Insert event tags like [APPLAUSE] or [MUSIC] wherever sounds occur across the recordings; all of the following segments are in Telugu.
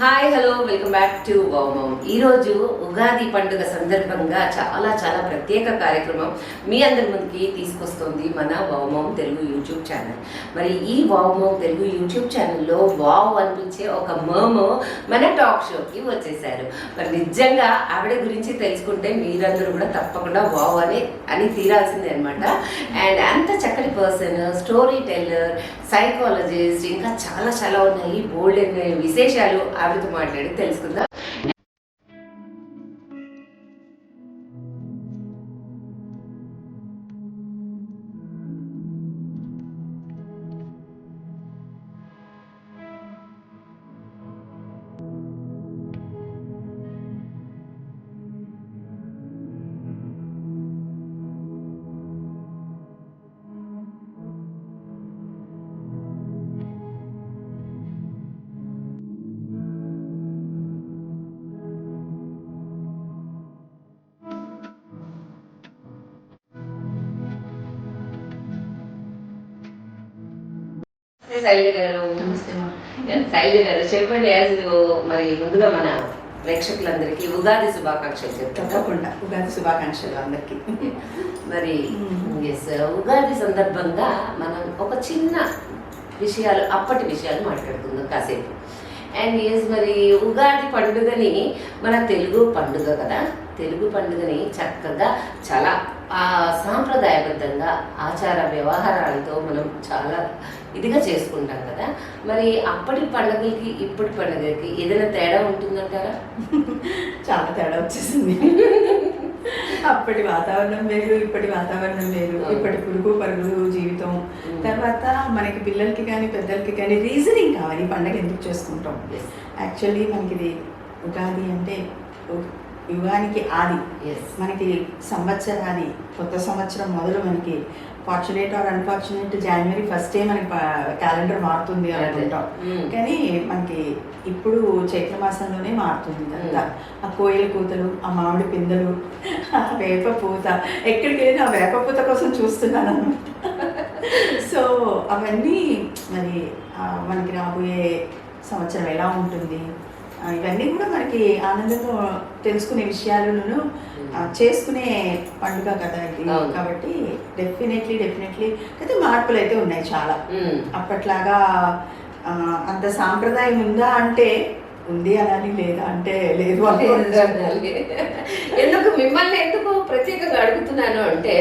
Hi hello welcome back to వౌమం ఈరోజు ఉగాది పండుగ సందర్భంగా చాలా చాలా ప్రత్యేక కార్యక్రమం మీ అందరి ముందుకి తీసుకొస్తుంది మన వౌమం తెలుగు యూట్యూబ్ ఛానల్ మరి ఈ వౌమం తెలుగు యూట్యూబ్ ఛానల్లో వావ్ అనిపించే ఒక మోమో మన టాక్ షోకి వచ్చేసారు. మరి నిజంగా ఆవిడ గురించి తెలుసుకుంటే మీరందరూ కూడా తప్పకుండా వావ్ అని అని తీరాల్సిందే అనమాట అండ్ అంత చక్కటి పర్సన్ స్టోరీ టెల్లర్ సైకాలజిస్ట్ ఇంకా చాలా చాలా ఉన్నాయి. బోల్డ్ విశేషాలు ఆవిడతో మాట్లాడి తెలుసుకుందాం. శైలజ గారు శైలజ గారు చెప్పండి యాజ్ మరి ముందుగా మన ప్రేక్షకులందరికీ ఉగాది శుభాకాంక్షలు చెప్తాం తప్పకుండా ఉగాది శుభాకాంక్షలు అందరికీ. మరి. ఎస్ ఉగాది సందర్భంగా మనం ఒక చిన్న విషయాలు అప్పటి విషయాలు మాట్లాడుకుందాం కాసేపు. అండ్ ఎస్ మరి ఉగాది పండుగని మన తెలుగు పండుగ కదా తెలుగు పండుగని చక్కగా చాలా ఆ సాంప్రదాయబద్ధంగా ఆచార వ్యవహారాలతో మనం చాలా ఇదిగా చేసుకుంటాం కదా. మరి అప్పటి పండుగలకి ఇప్పటి పండుగకి ఏదైనా తేడా ఉంటుందంటారా? చాలా తేడా వచ్చేసింది. అప్పటి వాతావరణం వేరు ఇప్పటి వాతావరణం వేరు ఇప్పటి పురుగు పరుగులు జీవితం. తర్వాత మనకి పిల్లలకి కానీ పెద్దలకి కానీ రీజనింగ్ కావాలి. ఈ పండగ ఎందుకు చేసుకుంటాం? యాక్చువల్లీ మనకి ఇది ఉగాది అంటే యుగానికి ఆది. ఎస్ మనకి సంవత్సరాది కొత్త సంవత్సరం మొదలు మనకి. ఫార్చునేట్ ఆర్ అన్ఫార్చునేట్ జనవరి ఫస్టే మనకి క్యాలెండర్ మారుతుంది అనుకుంటాం. కానీ మనకి ఇప్పుడు చైత్ర మాసంలోనే మారుతుంది ఇదంతా ఆ కోయిల కూతలు ఆ మామిడి పిందెలు ఆ వేప పూత. ఎక్కడికి వెళ్ళినా ఆ వేప పూత కోసం చూస్తున్నాను అనమాట సో [LAUGHS] అవన్నీ మరి మనకి రాబోయే సంవత్సరం ఎలా ఉంటుంది? ఇవన్నీ కూడా మనకి ఆనందంగా తెలుసుకునే విషయాలను చేసుకునే పండుగ కదా ఇది. కాబట్టి డెఫినెట్లీ డెఫినెట్లీ అయితే మార్పులు అయితే ఉన్నాయి చాలా అప్పట్లాగా ఆ, అంత సాంప్రదాయం ఉందా అంటే ఉంది అనాలి లేదా అంటే లేదు. ఎందుకు మిమ్మల్ని ఎందుకు ప్రత్యేకంగా అడుగుతున్నాను అంటే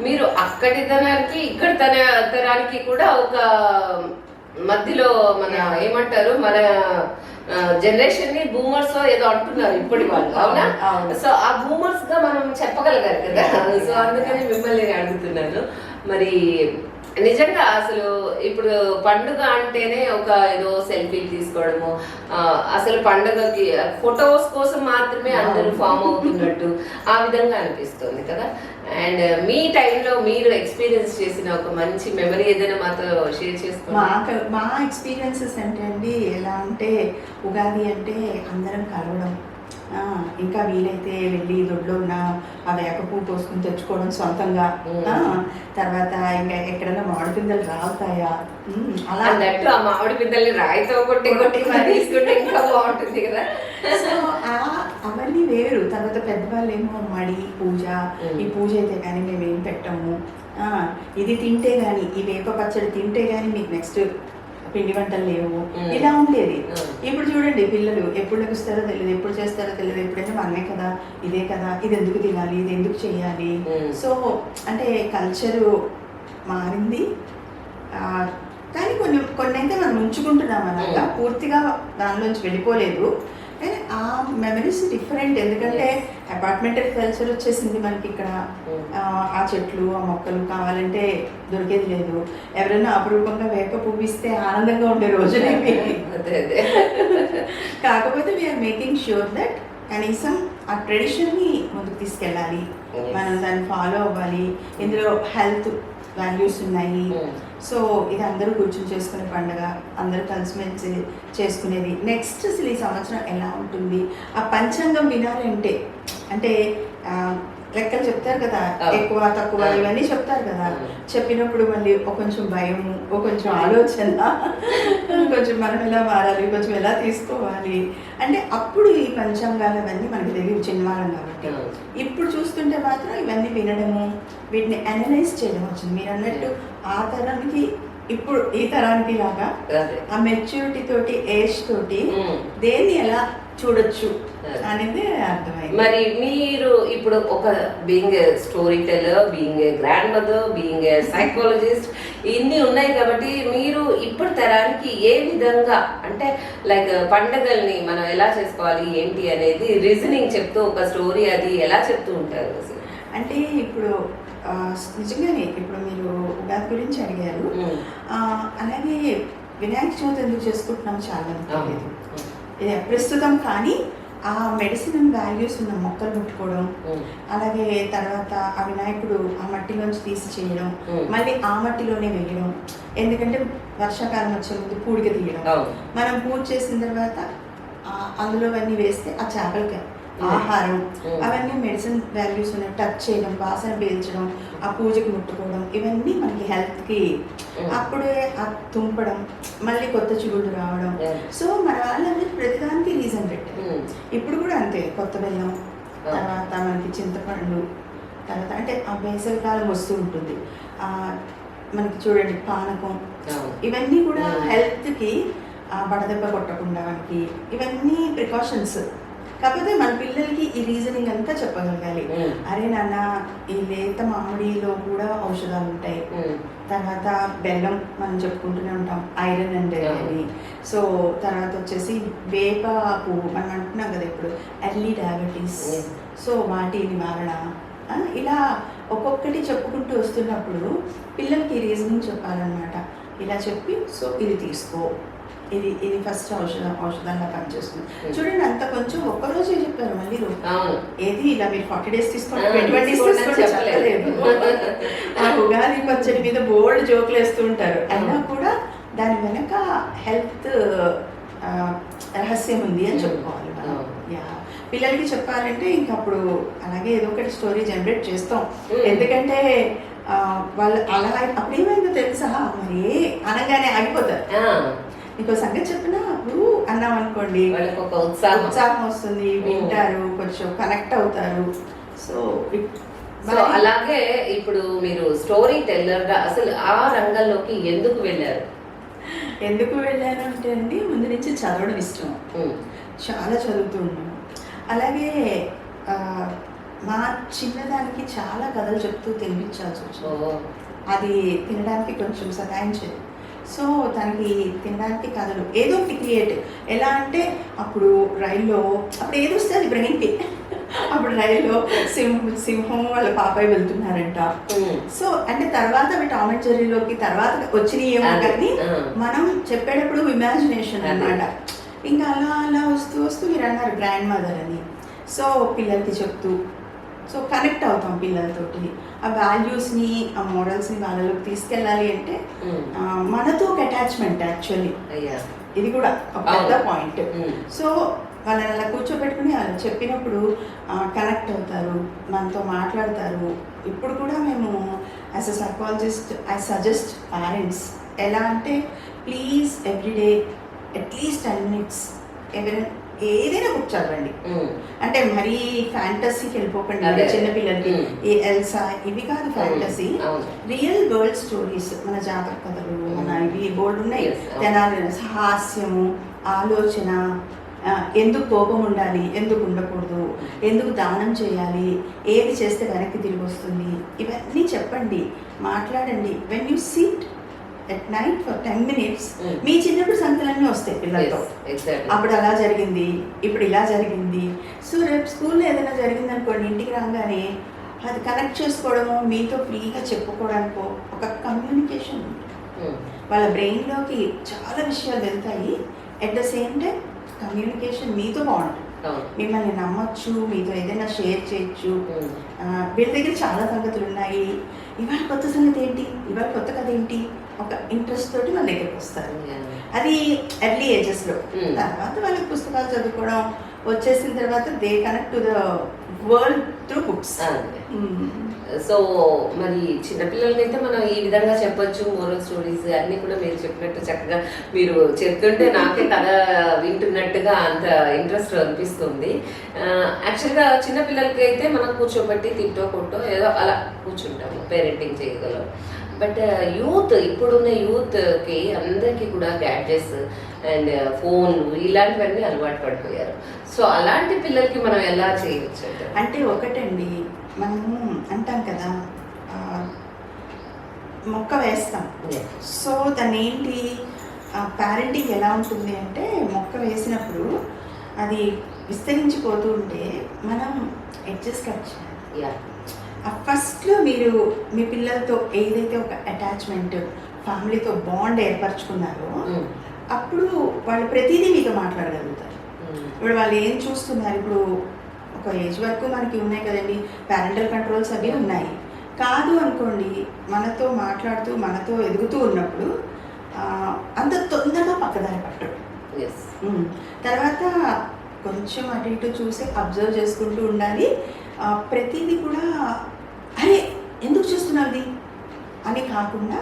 మీరు అక్కడి తరానికి ఇక్కడి తన తరానికి కూడా ఒక మధ్యలో మన ఏమంటారు మన జనరేషన్ని బూమర్స్ ఏదో అంటున్నారు ఇప్పటి వాళ్ళు అవునా. సో ఆ బూమర్స్గా మనం చెప్పగలగారు కదా? సో అందుకని మిమ్మల్ని నేను అడుగుతున్నాను. మరి నిజంగా అసలు ఇప్పుడు పండుగ అంటేనే ఒక ఏదో సెల్ఫీలు తీసుకోవడము అసలు పండుగకి ఫొటోస్ కోసం మాత్రమే అందరూ ఫామ్ అవుతున్నట్టు ఆ విధంగా అనిపిస్తుంది కదా. అండ్ మీ టైంలో మీరు ఎక్స్పీరియన్స్ చేసిన ఒక మంచి మెమరీ ఏదైనా మాతో షేర్ చేసుకోండి. మా మా ఎక్స్పీరియన్సెస్ అంటే అండి ఎలా అంటే ఉగాది అంటే అందరం కలవడం. ఇంకా వీలైతే వెళ్ళి దొడ్లో ఉన్న ఆ పువ్వు కోసుకుని తెచ్చుకోవడం సొంతంగా. ఆ, తర్వాత ఇంకా ఎక్కడైనా మామిడి పిందెలు రావుతాయా అలా. అన్నట్టు ఆ మామిడి పిద్దల్ని రాయితో కొట్టి కొట్టి తీసుకుంటే ఇంకా బాగుంటుంది కదా. సో ఆ- అవన్నీ వేరు. తర్వాత పెద్దవాళ్ళు ఏమో మడి పూజ. ఈ పూజ అయితే కానీ మేము ఏం పెట్టాము. ఆ, ఇది తింటే కానీ ఈ వేప పచ్చడి తింటే కానీ మీకు నెక్స్ట్ పిండి వంటలు లేవు. ఇలా ఉండేది. ఇప్పుడు చూడండి పిల్లలు ఎప్పుడు లెగుస్తారో తెలియదు ఎప్పుడు చేస్తారో తెలియదు ఎప్పుడైనా మనమే కదా ఇదే కదా ఇది ఎందుకు తినాలి ఇది ఎందుకు చేయాలి. సో అంటే కల్చరు మారింది కానీ కొన్ని కొన్ని అయితే మనం ఉంచుకుంటున్నాం అలాగా. పూర్తిగా దానిలోంచి వెళ్ళిపోలేదు ఆ మెమరీస్ డిఫరెంట్ ఎందుకంటే అపార్ట్మెంటల్ కల్చర్ వచ్చేసింది మనకి ఇక్కడ. Mm. ఆ, చెట్లు ఆ మొక్కలు కావాలంటే దొరికేది లేదు. ఎవరైనా అపురూపంగా వేప పువ్వు ఇస్తే ఆనందంగా ఉండే [LAUGHS] అదే [LAUGHS] కాకపోతే వీఆర్ మేకింగ్ ష్యూర్ దట్ కనీసం ఆ ట్రెడిషన్ని ముందుకు తీసుకెళ్ళాలి. మనం దాన్ని ఫాలో అవ్వాలి. ఇందులో హెల్త్ వాల్యూస్ ఉన్నాయి. Mm. సో ఇది అందరూ కూర్చొని చేసుకునే పండుగ అందరూ కలిసిమెలిసి చేసుకునేది. నెక్స్ట్ అసలు ఈ సంవత్సరం ఎలా ఉంటుంది? ఆ పంచాంగం వినాలంటే అంటే లెక్కలు చెప్తారు కదా. ఎక్కువ తక్కువ. ఇవన్నీ చెప్తారు కదా. చెప్పినప్పుడు మళ్ళీ ఒక కొంచెం భయము ఒక కొంచెం ఆలోచన కొంచెం మనం ఎలా మారాలి కొంచెం ఎలా తీసుకోవాలి అంటే అప్పుడు ఈ పంచాంగాలు అవన్నీ మనకి తెలియదు చిన్నవాళ్ళం కాబట్టి. ఇప్పుడు చూస్తుంటే మాత్రం ఇవన్నీ వినడము వీటిని అనలైజ్ చేయడం వచ్చింది మీరు అన్నట్టు ఆ తరానికి ఇప్పుడు ఈ తరానికి లాగా ఆ మెచ్యూరిటీ తోటి ఏజ్ తోటి. దేన్ని ఎలా చూడొచ్చు. అనేది అర్థమైంది మరి మీరు ఇప్పుడు ఒక being storyteller being grandmother being psychologist ఇన్ని ఉన్నాయి కాబట్టి మీరు ఇప్పుడు తరానికి ఏ విధంగా అంటే లైక్ పండగల్ని మనం ఎలా చేసుకోవాలి ఏంటి అనేది రీజనింగ్ చెప్తూ ఒక స్టోరీ అది ఎలా చెప్తూ ఉంటారు అంటే ఇప్పుడు నిజంగానే ఇప్పుడు మీరు ఉగాది గురించి అడిగారు అలాగే వినాయక చవితి ఎందుకు చేసుకుంటున్నాం చాలా ఇది ప్రస్తుతం కానీ ఆ మెడిసిన్ వాల్యూస్ ఉన్న మొక్కలు ముట్టుకోవడం. అలాగే తర్వాత ఆ వినాయకుడు ఆ మట్టిలోంచి తీసి చేయడం. మళ్ళీ ఆ మట్టిలోనే వేయడం ఎందుకంటే వర్షాకాలం వచ్చే ముందు పూడిక తీయడం మనం పూజ చేసిన తర్వాత అందులో అన్నీ వేస్తే ఆ చేపలకి. ఆహారం. అవన్నీ మెడిసిన్ వాల్యూస్ ఉన్నాయి టచ్ చేయడం వాసన పీల్చడం ఆ పూజకి ముట్టుకోవడం ఇవన్నీ మనకి హెల్త్కి. అప్పుడే ఆ తుంపడం మళ్ళీ కొత్త చిగుళ్ళు రావడం. సో మన వాళ్ళందరూ ప్రతిదానికి రీజన్ పెట్టారు. ఇప్పుడు కూడా అంతే కొత్త బెల్లం. తర్వాత మనకి చింతపండు తర్వాత అంటే ఆ వేసవి కాలం వస్తూ ఉంటుంది ఆ, మనకి చూడండి పానకం ఇవన్నీ కూడా. హెల్త్కి బడదెబ్బ కొట్టకుండా మనకి ఇవన్నీ ప్రికాషన్స్ కాకపోతే మన పిల్లలకి ఈ రీజనింగ్ అంతా చెప్పగలగాలి. అరే నాన్న ఈ లేత మామిడిలో కూడా ఔషధాలు ఉంటాయి. తర్వాత బెల్లం మనం చెప్పుకుంటూనే ఉంటాం ఐరన్ అండ్ అని సో తర్వాత వచ్చేసి వేప పువ్వు మనం అంటున్నాం కదా ఇప్పుడు ఎర్లీ డయాబెటీస్. సో వాటి నివారణ ఇలా ఒక్కొక్కటి చెప్పుకుంటూ వస్తున్నప్పుడు పిల్లలకి రీజనింగ్ చెప్పాలన్నమాట. ఇలా చెప్పి సో ఇది తీసుకో. ఇది ఇది ఫస్ట్ ఔషధం ఔషధంగా పనిచేస్తుంది Hmm. చూడండి అంత కొంచెం ఒక్కరోజే చెప్పారు మళ్ళీ ఏది ఇలా మీరు ఫార్టీ డేస్ తీసుకోండి ట్వంటీ డేస్ తీసుకోండి చెప్పలేదు. ఆ ఉగాది పచ్చడి మీద బోల్డ్ జోకులు వేస్తూ ఉంటారు అయినా. కూడా దాని వెనక హెల్త్ రహస్యం ఉంది అని Hmm. చెప్పుకోవాలి మనం. యా పిల్లలకి చెప్పాలంటే ఇంకా అప్పుడు అలాగే ఏదో ఒకటి స్టోరీ జనరేట్ చేస్తాం Hmm. ఎందుకంటే వాళ్ళు అలా అప్పుడు ఏమైందో తెలుసా మరి అనగానే ఆగిపోతారు ఇంకో సంగతి చెప్పినా? అన్నాం అనుకోండి. వాళ్ళకి ఒక ఉత్సాహం. ఉత్సాహం వస్తుంది వింటారు కొంచెం కనెక్ట్ అవుతారు. సో సో అలాగే ఇప్పుడు మీరు స్టోరీ టెల్లర్గా అసలు ఆ రంగంలోకి ఎందుకు వెళ్ళారు? ఎందుకు వెళ్ళాను అంటే అండి ముందు నుంచి చదవడం ఇష్టం. చాలా చదువుతూ ఉన్నాను అలాగే మా చిన్నదానికి చాలా కథలు చెప్తూ తినిపించాల్సి వచ్చింది. అది తినడానికి కొంచెం సతాయించేది. సో తనకి తినడానికి కథలు ఏదో ఒకటి క్రియేట్ ఎలా అంటే అప్పుడు రైల్లో అప్పుడు ఏదో వస్తే అది బ్రెయిన్కి అప్పుడు రైల్లో సింహం సింహం వాళ్ళ పాపాయి వెళ్తున్నారంట. సో అంటే తర్వాత అవి టామ్ అండ్ జెర్రీలోకి తర్వాత వచ్చినాయి ఏమో అదే, కానీ. మనం చెప్పేటప్పుడు ఇమాజినేషన్ అదే. అన్నమాట. ఇంకా అలా అలా వస్తూ వస్తూ మీరు అన్నారు గ్రాండ్ మదర్ అని. సో పిల్లలకి చెప్తూ సో కనెక్ట్ అవుతాం పిల్లలతోటి ఆ వాల్యూస్ని ఆ మోడల్స్ని వాళ్ళలోకి తీసుకెళ్ళాలి అంటే. ఆ, మనతో ఒక అటాచ్మెంట్ యాక్చువల్లీ ఇది కూడా ఒక పెద్ద. పాయింట్. సో వాళ్ళని అలా కూర్చోబెట్టుకుని వాళ్ళు చెప్పినప్పుడు కనెక్ట్ అవుతారు మనతో మాట్లాడతారు ఇప్పుడు కూడా మేము as a psychologist I suggest parents ఎలా అంటే please everyday at least ten minutes ఎవరైనా ఏదైనా బుక్ చదవండి. అంటే మరీ ఫ్యాంటసీకి వెళ్ళిపోకండి అదే. చిన్న పిల్లలకి Mm. ఈ ఎల్సా ఇవి కాదు ఫ్యాంటసీ రియల్ వరల్డ్ స్టోరీస్ మన జాతక కథలు మన ఇవి బోల్డ్ ఉన్నాయి. తెనాలి హాస్యము ఆలోచన ఎందుకు కోపం ఉండాలి ఎందుకు ఉండకూడదు ఎందుకు దానం చేయాలి ఏది చేస్తే వెనక్కి తిరిగి వస్తుంది ఇవన్నీ చెప్పండి మాట్లాడండి when you sit at night for ten minutes. మీ చిన్నప్పుడు సంఖ్యలన్నీ వస్తాయి పిల్లలతో. అప్పుడు అలా జరిగింది ఇప్పుడు ఇలా జరిగింది. సో రేపు స్కూల్లో ఏదైనా జరిగింది అనుకోండి ఇంటికి రాగానే అది కనెక్ట్ చేసుకోవడము మీతో ఫ్రీగా చెప్పుకోవడానికో ఒక కమ్యూనికేషన్ వాళ్ళ బ్రెయిన్లోకి చాలా విషయాలు వెళ్తాయి. At the same time communication మీతో బాగుంటుంది. మిమ్మల్ని నమ్మొచ్చు మీతో ఏదైనా షేర్ చేయొచ్చు. ఆ, వీళ్ళ దగ్గర చాలా సంగతులు ఉన్నాయి ఇవాళ కొత్త సంగతి ఏంటి? ఇవాళ కొత్త కథ ఏంటి? ఒక ఇంట్రెస్ట్ తోటి మన దగ్గరికి వస్తారు. అది ఎర్లీ ఏజెస్లో Hmm. తర్వాత వాళ్ళకి పుస్తకాలు చదువుకోవడం వచ్చేసిన తర్వాత they connect to the world through books so మరి చిన్నపిల్లలకైతే మనం ఈ విధంగా చెప్పొచ్చు మోరల్ స్టోరీస్ అన్ని కూడా మీరు చెప్పినట్టు చక్కగా మీరు చెప్తుంటే నాకే కథ వింటున్నట్టుగా అంత ఇంట్రెస్ట్ అనిపిస్తుంది. యాక్చువల్గా చిన్నపిల్లలకి అయితే మనం కూర్చోబెట్టి తిట్టో కొట్టో ఏదో అలా కూర్చుంటాము పేరెంటింగ్ చేయగలం. బట్ యూత్ ఇప్పుడున్న యూత్కి అందరికీ కూడా గ్యాడ్జెట్స్ అండ్ ఫోన్లు ఇలాంటివన్నీ అలవాటు పడిపోయారు. సో అలాంటి పిల్లలకి మనం ఎలా చేయవచ్చు అంటే ఒకటండి మనము అంటాం కదా మొక్క వేస్తాం. సో దాన్ని ఏంటి పేరెంటింగ్ ఎలా ఉంటుంది అంటే మొక్క వేసినప్పుడు అది విస్తరించిపోతూ ఉంటే మనం ఎడ్జెస్ కట్ చేయాలి. ఫస్ట్లో మీరు మీ పిల్లలతో ఏదైతే ఒక అటాచ్మెంట్ ఫ్యామిలీతో బాండ్ ఏర్పరచుకున్నారో. అప్పుడు వాళ్ళు ప్రతిదీ మీతో మాట్లాడగలుగుతారు. ఇప్పుడు వాళ్ళు ఏం చూస్తున్నారు ఇప్పుడు ఒక ఏజ్ వరకు మనకి ఉన్నాయి కదండి పేరెంటల్ కంట్రోల్స్ అవి ఉన్నాయి కాదు అనుకోండి మనతో మాట్లాడుతూ మనతో ఎదుగుతూ ఉన్నప్పుడు అంత తొందరగా పక్కదారి పట్టడు. ఉమ్. తర్వాత కొంచెం అటు ఇటు చూసి అబ్జర్వ్ చేసుకుంటూ ఉండాలి ప్రతిదీ కూడా అరే ఎందుకు చూస్తున్నావు అని కాకుండా.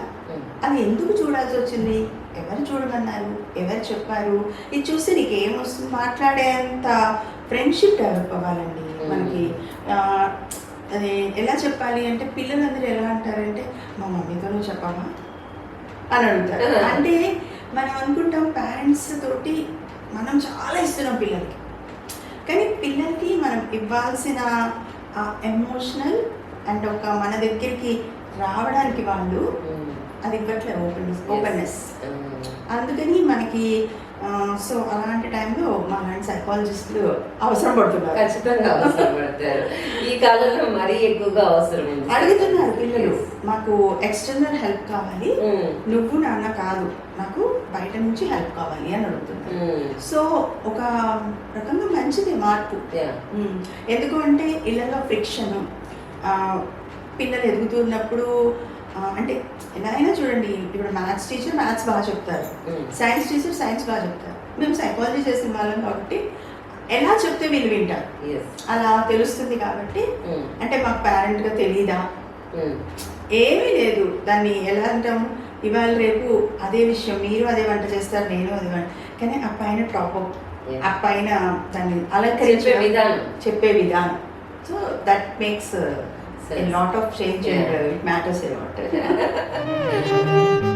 అది ఎందుకు చూడాల్సి వచ్చింది? ఎవరు చూడమన్నారు? ఎవరు చెప్పారు? ఇది చూసి నీకు ఏమొస్తుంది మాట్లాడేంత ఫ్రెండ్షిప్ డెవలప్ అవ్వాలండి. మనకి. అది ఎలా చెప్పాలి అంటే పిల్లలందరూ ఎలా అంటారంటే మా మమ్మీతో చెప్పావా అని అడుగుతారు. అంటే మనం అనుకుంటాం పేరెంట్స్ తోటి మనం చాలా ఇస్తున్నాం పిల్లలకి. కానీ పిల్లలకి మనం ఇవ్వాల్సిన ఎమోషనల్ అండ్ ఒక మన దగ్గరికి రావడానికి వాళ్ళు Mm. అది ఇవ్వట్లేదు ఓపెన్నెస్. ఓపెన్నెస్. అందుకని మనకి సో అలాంటి టైంలో మా లాంటి సైకాలజిస్టులు అవసరం పడుతున్నారు ఖచ్చితంగా అవసరం పడతారు ఈ కాలంలో మరీ ఎక్కువగా అవసరం అడుగుతున్నారు పిల్లలు. మాకు ఎక్స్టర్నల్ హెల్ప్ కావాలి Mm. నువ్వు నాన్న కాదు నాకు బయట నుంచి హెల్ప్ కావాలి అని అడుగుతున్నారు Mm. సో ఒక రకంగా మంచిది మార్పు. ఎందుకు అంటే ఇళ్ళలో ఫ్రిక్షన్ పిల్లలు ఎదుగుతున్నప్పుడు అంటే ఎలా అయినా చూడండి ఇప్పుడు మ్యాథ్స్ టీచర్ మ్యాథ్స్ బాగా చెప్తారు. సైన్స్ టీచర్ సైన్స్ బాగా చెప్తారు మేము సైకాలజీ చేసిన వాళ్ళం కాబట్టి ఎలా చెప్తే వీళ్ళు వింటారు. అలా తెలుస్తుంది కాబట్టి. అంటే మాకు పేరెంట్గా తెలీదా. ఏమీ లేదు దాన్ని ఎలా అంటాము ఇవాళ రేపు అదే విషయం మీరు అదే వంట చేస్తారు నేను అదే వంట కానీ ఆ పైన టాపప్. ఆ పైన దాన్ని అలంకరించే విధానం చెప్పే విధానం So that makes uh, a lot of change yeah. and uh, it matters a lot. [LAUGHS] [LAUGHS]